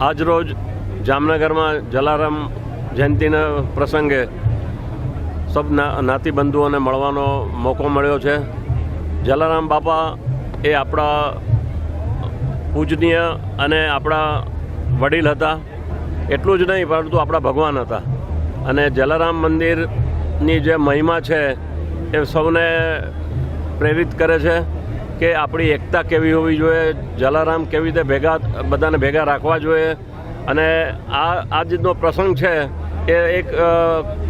આજરોજ જામનગરમાં જલારામ જયંતિના પ્રસંગે સબ નાતીબંધુઓને મળવાનો મોકો મળ્યો છે. જલારામ બાપા એ આપણા પૂજનીય અને આપણા વડીલ હતા. એટલું જ નહીં, પરંતુ આપણા ભગવાન હતા. અને જલારામ મંદિરની જે મહિમા છે, એ સૌને પ્રેરિત કરે છે. કે આપણી એકતા કેવી હોવી જોઈએ, જલારામ કેવી રીતે ભેગા, બધાને ભેગા રાખવા જોઈએ? અને આ આજનો પ્રસંગ છે એ એક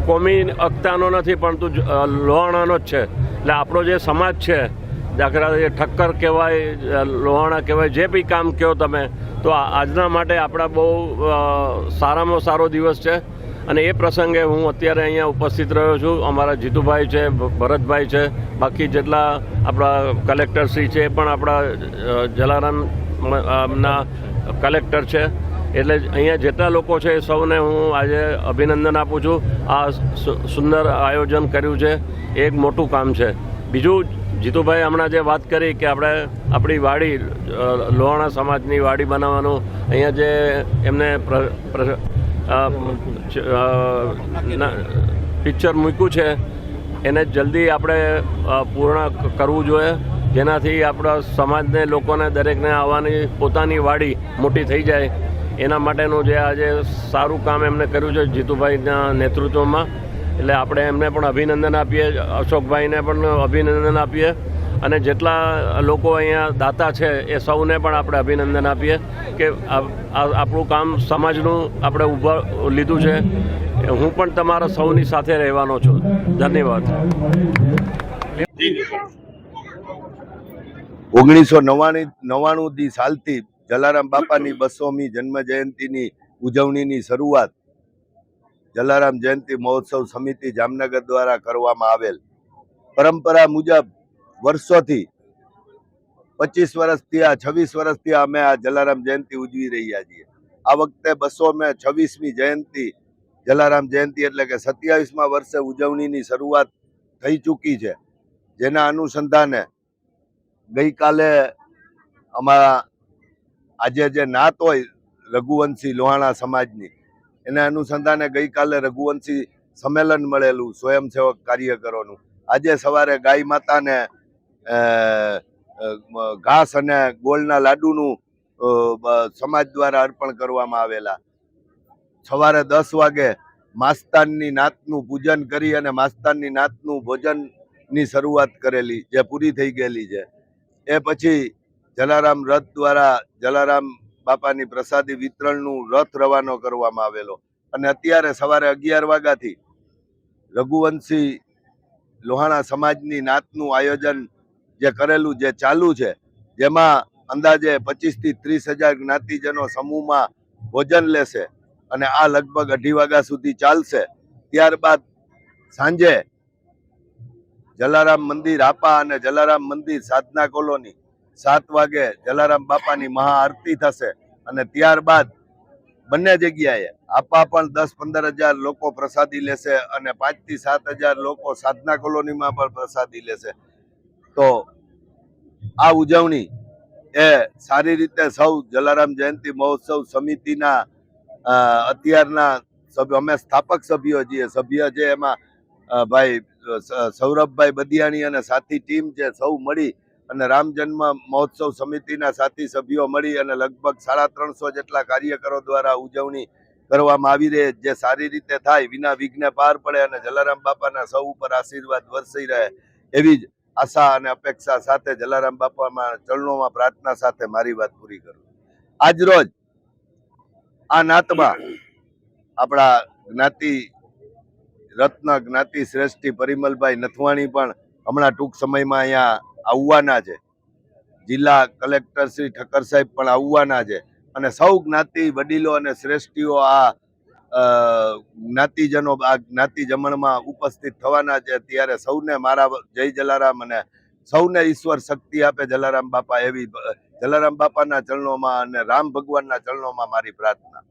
કોમી અકતાનો નથી, પરંતુ લોહાણાનો જ છે. એટલે આપણો જે સમાજ છે, દાખલા તરીકે ઠક્કર કહેવાય લોહાણા કહેવાય, જે બી કામ કહો તમે, તો આ- આજના માટે આપણા બહુ સારામાં સારો દિવસ છે. અને એ પ્રસંગે હું અત્યારે અહીંયા ઉપસ્થિત રહ્યો છું. અમારા જીતુભાઈ છે ભરતભાઈ છે બાકી જેટલા આપણા કલેક્ટરશ્રી છે એ પણ આપણા અ, જલારામ મ- ના કલેક્ટર છે. એટલે અહીંયા જેટલા લોકો છે એ સૌને હું આજે અભિનંદન આપું છું. આ સુંદર આયોજન કર્યું છે. એક મોટું કામ છે. બીજું જીતુભાઈ હમણાં જે વાત કરી કે આપણે આપણી વાડી લોહાણા સમાજની વાડી બનાવવાનું અહીંયા જે એમને પિક્ચર મૂક્યું છે. એને જલ્દી આપણે પૂર્ણ કરવું જોઈએ. જેનાથી આપણા સમાજને, લોકોને, દરેકને આવવાની, પોતાની વાડી મોટી થઈ જાય. એના માટેનું જે આજે સારું કામ એમને કર્યું છે જીતુભાઈના નેતૃત્વમાં. એટલે આપણે એમને પણ અભિનંદન આપીએ. અશોકભાઈને પણ અભિનંદન આપીએ. અને જેટલા લોકો અહીંયા દાતા છે એ સૌને પણ આપણે અભિનંદન આપીએ કે આપણું કામ સમાજનું આપણે ઊભા લીધું છે. હું પણ તમારા સૌની સાથે રહેવાનો છું. ધન્યવાદ. ઓગણીસો નવ્વાણી નવ્વાણું દી સાલથી જલારામ બાપાની બસોમી જન્મ જયંતિની ઉજવણીની શરૂઆત જલારામ જયંતિ મહોત્સવ સમિતિ જામનગર દ્વારા કરવામાં આવેલ. પરંપરા મુજબ વર્ષોથી પચીસ વર્ષથી આ છવ્વીસ વર્ષથી અમે આ જલારામ જયંતિ ઉજવી રહ્યા છીએ. આ વખતે બસો મેં છવ્વીસમી જયંતિ, જલારામ જયંતિ એટલે કે સત્યાવીસમાં વર્ષે ઉજવણીની શરૂઆત થઈ ચૂકી છે. જેના અનુસંધાને ગઈકાલે અમારા આજે જે નાત હોય રઘુવંશી લોહાણા સમાજની, એના અનુસંધાને ગઈકાલે રઘુવંશી સંમેલન મળેલું સ્વયંસેવક કાર્યકરોનું. આજે સવારે ગાય માતાને ઘાસ અને ગોળના લાડુનું સમાજ દ્વારા અર્પણ કરવામાં આવેલા. સવારે દસ વાગે માસ્તાનની નાતનું પૂજન કરી અને માસ્તાનની નાતનું ભોજનની શરૂઆત કરેલી, જે પૂરી થઈ ગયેલી છે. એ પછી જલારામ રથ દ્વારા જલારામ બાપાની પ્રસાદી વિતરણનું રથ રવાનો કરવામાં આવેલો. અને અત્યારે સવારે અગિયાર વાગ્યાથી રઘુવંશી લોહાણા સમાજની નાતનું આયોજન જે કરેલું, જે ચાલુ છે, જેમાં અંદાજે પચીસથી ત્રીસ હજાર જ્ઞાતિજનો સમૂહમાં ભોજન લેશે અને આ લગભગ અઢી વાગ્યા સુધી ચાલશે. ત્યારબાદ સાંજે જલારામ મંદિર, આપા અને જલારામ મંદિર સાધના કોલોની સાત વાગે જલારામ બાપાની મહાઆરતી થશે અને ત્યારબાદ બંને જગ્યાએ આપા પણ દસ પંદર હજાર લોકો પ્રસાદી લેશે અને પાંચથી સાત હજાર લોકો સાધના કોલોનીમાં પણ પ્રસાદી લેશે. તો આ ઉજવણી એ સારી રીતે સૌ જલારામ જયંતિ મહોત્સવ સમિતિના અત્યારના સભ્યો, અમે સ્થાપક સભ્યો છીએ. સભ્ય છે એમાં ભાઈ સૌરભભાઈ બદિયાણી અને સાથી ટીમ છે સૌ મળી અને રામ જન્મ મહોત્સવ સમિતિના સાથી સભ્યો મળી અને લગભગ સાડા ત્રણસો જેટલા કાર્યકરો દ્વારા ઉજવણી કરવામાં આવી રહી જે સારી રીતે થાય, વિના વિઘ્ને પાર પડે અને જલારામ બાપાના સૌ ઉપર આશીર્વાદ વરસી રહે એવી જ આશા અને અપેક્ષા સાથે જલારામ બાપામાં ચરણોમાં પ્રાર્થના સાથે મારી વાત પૂરી કરું. આજ રોજ આ નાતમાં આપણા જ્ઞાતિ રત્ન જ્ઞાતિ શ્રેષ્ઠી પરિમલભાઈ નથવાણી પણ હમણાં ટૂંક સમયમાં અહીંયા આવવાના છે. જિલ્લા કલેક્ટર શ્રી ઠક્કર સાહેબ પણ આવવાના છે. અને સૌ જ્ઞાતિ વડીલો અને શ્રેષ્ઠીઓ આ જ્ઞાતિજનો આ જ્ઞાતિ જમણમાં ઉપસ્થિત થવાના છે, ત્યારે સૌને મારા જય જલારામ અને સૌને ઈશ્વર શક્તિ આપે જલારામ બાપા એવી જલારામ બાપાના ચરણોમાં અને રામ ભગવાનના ચરણોમાં મારી પ્રાર્થના.